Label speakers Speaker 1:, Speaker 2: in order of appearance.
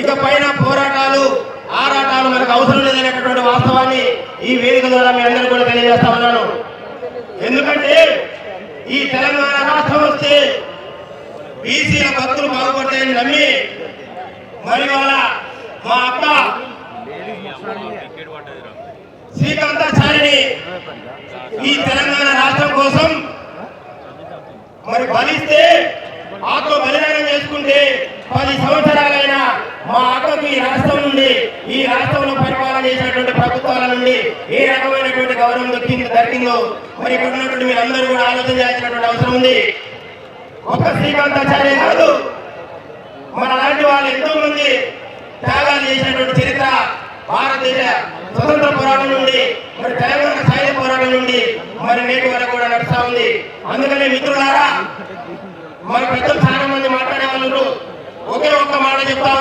Speaker 1: ఇక పైన పోరాటాలు ఆరాటాలు మనకు అవసరం లేదనేటటువంటి వాస్తవాన్ని ఈ వేదిక ద్వారా మీ అందరూ కూడా తెలియజేస్తా ఉన్నాను. ఎందుకంటే ఈ తెలంగాణ రాష్ట్రం వస్తే బీసీల భక్తులు బాగుపడతాయని నమ్మి మరి వాళ్ళ మా అక్క శ్రీకాంతాచారిని ఈ తెలంగాణ రాష్ట్రం కోసం మరి బలిస్తే ఆత్మ బలిదానం చేసుకుంటే పది సంవత్సరాలు మా ఈ రాష్ట్రం నుండి ఈ రాష్ట్రంలో పరిపాలన చేసినటువంటి ప్రభుత్వాల నుండి ఏ రకమైనటువంటి గౌరవం దొరికింది దొరికిందో మరి ఇక్కడ ఉన్నటువంటి మీరందరూ కూడా ఆలోచన చేయాల్సినటువంటి అవసరం ఉంది. ఒక్క శ్రీకాంతాచార్య కాదు. మన అలాంటి వాళ్ళు ఎంతో మంది త్యాగాలు చేసినటువంటి చరిత్ర భారతదేశ స్వతంత్ర పోరాటం నుండి మరి తెలంగాణ సాయుధ పోరాటం నుండి మరి నేటి వరకు కూడా నడుస్తా ఉంది. అందుకనే మిత్రులారా మరి పెద్దలు చాలా మంది మాట్లాడే వాళ్ళు ఒకే ఒక్క మాట చెప్తా